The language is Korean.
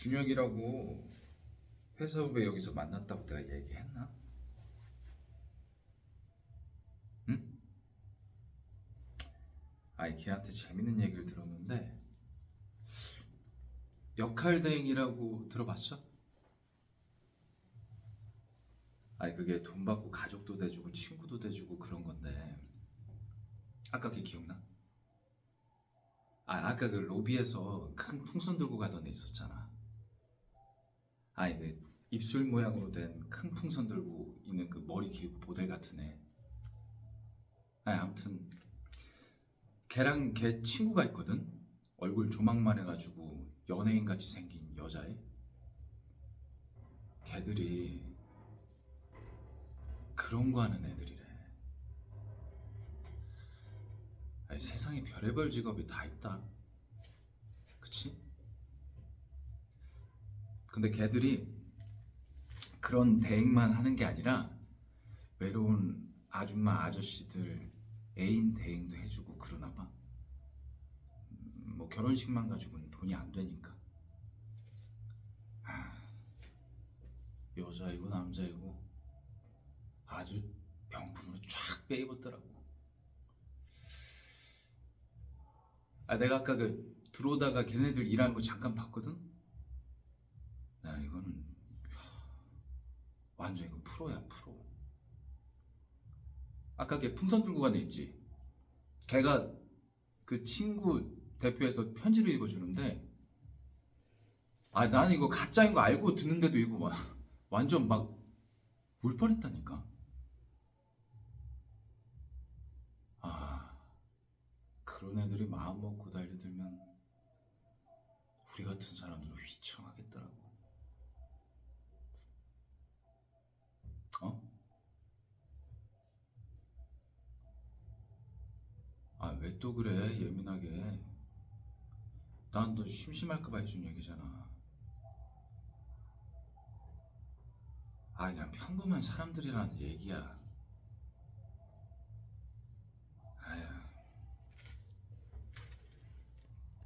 준혁이라고 회사 후배 여기서 만났다고 내가 얘기했나? 응? 아니 걔한테 재밌는 얘기를 들었는데 역할 대행이라고 들어봤어? 아니 그게 돈 받고 가족도 대주고 친구도 대주고 그런 건데 아까 걔 기억나? 아 아까 그 로비에서 큰 풍선 들고 가던 애 있었잖아 아니 그 입술 모양으로 된 큰 풍선 들고 있는 그 머리 길고 모델 같은 애. 아니 아무튼 걔랑 걔 친구가 있거든? 얼굴 조망만 해가지고 연예인 같이 생긴 여자애. 걔들이 그런 거 하는 애들이래. 아니, 세상에 별의별 직업이 다 있다 그치? 근데 걔들이 그런 대행만 하는 게 아니라 외로운 아줌마 아저씨들 애인 대행도 해주고 그러나 봐. 음, 뭐 결혼식만 가지고는 돈이 안 되니까. 하, 여자이고 남자이고 아주 병풍으로 쫙 빼입었더라고. 아 내가 아까 그 들어오다가 걔네들 일하는 거 잠깐 봤거든. 나 이거는 완전 이거 프로야 프로. 아까 걔 풍선 들고 간애 있지. 걔가 그 친구 대표해서 편지를 읽어주는데, 아 나는 이거 가짜인 거 알고 듣는데도 이거 와, 완전 막 울 뻔했다니까. 아 그런 애들이 마음 먹고 달려들면 우리 같은 사람들은 휘청하겠더라고. 어? 아, 왜 또 그래, 예민하게. 난 너 심심할까봐 해준 얘기잖아. 아, 그냥 평범한 사람들이라는 얘기야.